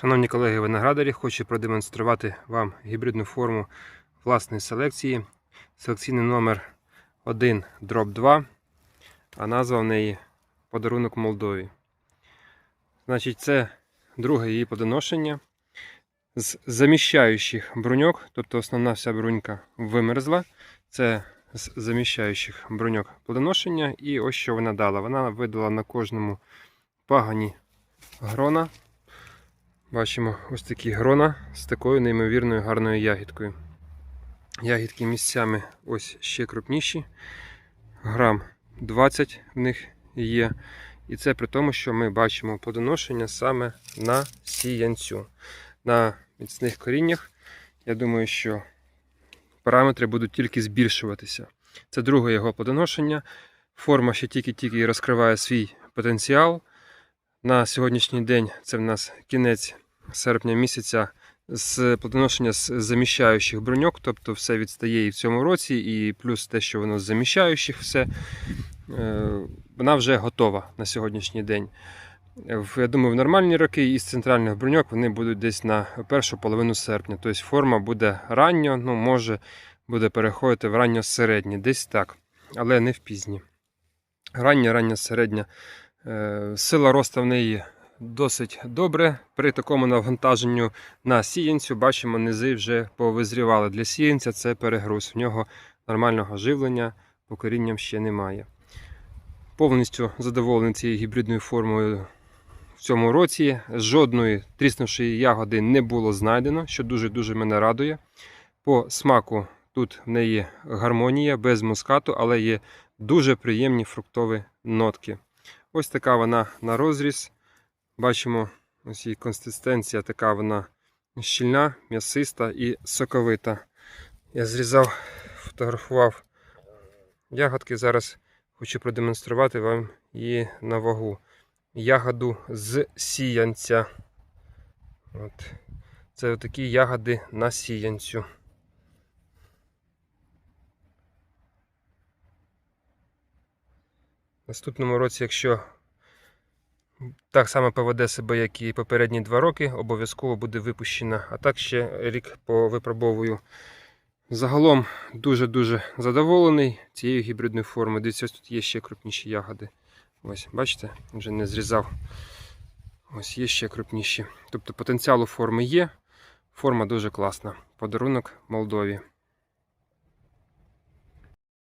Шановні колеги виноградарі, хочу продемонструвати вам гібридну форму власної селекції. Селекційний номер 1 дроб 2, а назва в неї Подарунок Молдові. Значить, це друге її подоношення. З заміщаючих бруньок, тобто основна вся брунька вимерзла. Це з заміщаючих бруньок плодоношення. І ось що вона дала. Вона видала на кожному пагані грона. Бачимо ось такі грона з такою неймовірною гарною ягідкою. Ягідки місцями ось ще крупніші. Грам 20 в них є. І це при тому, що ми бачимо плодоношення саме на сіянцю. На міцних коріннях. Я думаю, що параметри будуть тільки збільшуватися. Це друге його плодоношення. Форма ще тільки-тільки розкриває свій потенціал. На сьогоднішній день це в нас кінець серпня місяця з плодоношення з заміщаючих бруньок, тобто все відстає і в цьому році, і плюс те, що воно з заміщаючих, все е, вона вже готова на сьогоднішній день. Я думаю, в нормальні роки із центральних бруньок вони будуть десь на першу половину серпня. Тобто форма буде ранньо, ну може буде переходити в ранньо-середні, десь так, але не в пізні. Рання, рання середня. Е, Сила росту в неї досить добре. При такому навантаженню на сіянцю бачимо, низи вже повизрівали. Для сіянця це перегруз. В нього нормального живлення по корінням ще немає. Повністю задоволений цією гібридною формою в цьому році. Жодної тріснувшої ягоди не було знайдено, що дуже-дуже мене радує. По смаку тут в неї гармонія без мускату, але є дуже приємні фруктові нотки. Ось така вона на розріз. Бачимо, ось її консистенція така вона щільна, м'ясиста і соковита. Я зрізав, фотографував ягодки. Зараз хочу продемонструвати вам її на вагу. Ягоду з сіянця. От. Це такі ягоди на сіянцю. Наступному році, якщо так само поведе себе, як і попередні два роки, обов'язково буде випущена. А так ще рік повипробовую. Загалом дуже-дуже задоволений цією гібридною формою. Дивіться, ось тут є ще крупніші ягоди. Ось, бачите, вже не зрізав. Ось є ще крупніші. Тобто потенціал у форми є. Форма дуже класна. Подарунок Молдові.